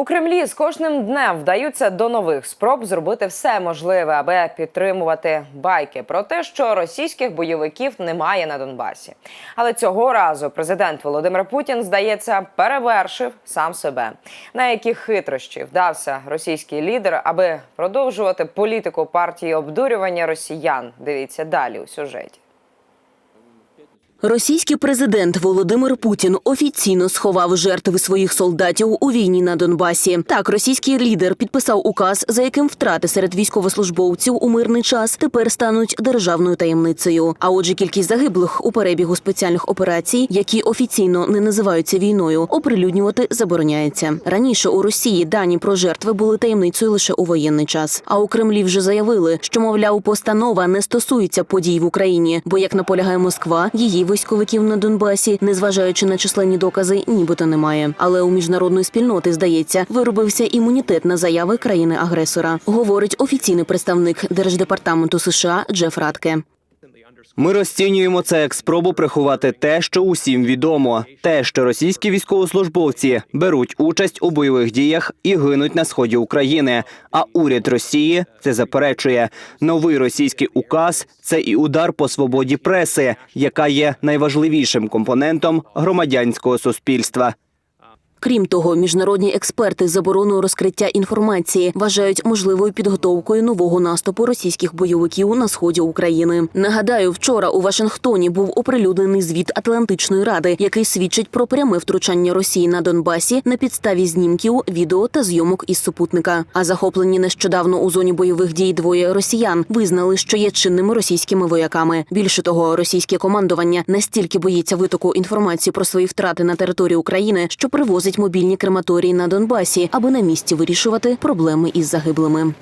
У Кремлі з кожним днем вдаються до нових спроб зробити все можливе, аби підтримувати байки про те, що російських бойовиків немає на Донбасі. Але цього разу президент Володимир Путін, здається, перевершив сам себе. На які хитрощі вдався російський лідер, аби продовжувати політику партії обдурювання росіян. Дивіться далі у сюжеті. Російський президент Володимир Путін офіційно сховав жертви своїх солдатів у війні на Донбасі. Так, російський лідер підписав указ, за яким втрати серед військовослужбовців у мирний час тепер стануть державною таємницею. А отже, кількість загиблих у перебігу спеціальних операцій, які офіційно не називаються війною, оприлюднювати забороняється. Раніше у Росії дані про жертви були таємницею лише у воєнний час. А у Кремлі вже заявили, що мовляв постанова не стосується подій в Україні, бо як наполягає Москва, її військовиків на Донбасі, незважаючи на численні докази, нібито немає. Але у міжнародної спільноти здається, виробився імунітет на заяви країни-агресора. Говорить офіційний представник держдепартаменту США Джеф Радке. Ми розцінюємо це як спробу приховати те, що усім відомо, те, що російські військовослужбовці беруть участь у бойових діях і гинуть на сході України. А уряд Росії це заперечує. Новий російський указ це і удар по свободі преси, яка є найважливішим компонентом громадянського суспільства. Крім того, міжнародні експерти з забороною розкриття інформації вважають можливою підготовкою нового наступу російських бойовиків на сході України. Нагадаю, вчора у Вашингтоні був оприлюднений звіт Атлантичної ради, який свідчить про пряме втручання Росії на Донбасі на підставі знімків, відео та зйомок із супутника. А захоплені нещодавно у зоні бойових дій двоє росіян визнали, що є чинними російськими вояками. Більше того, російське командування настільки боїться витоку інформації про свої втрати на території України, що привозить мобільні крематорії на Донбасі, аби на місці вирішувати проблеми із загиблими.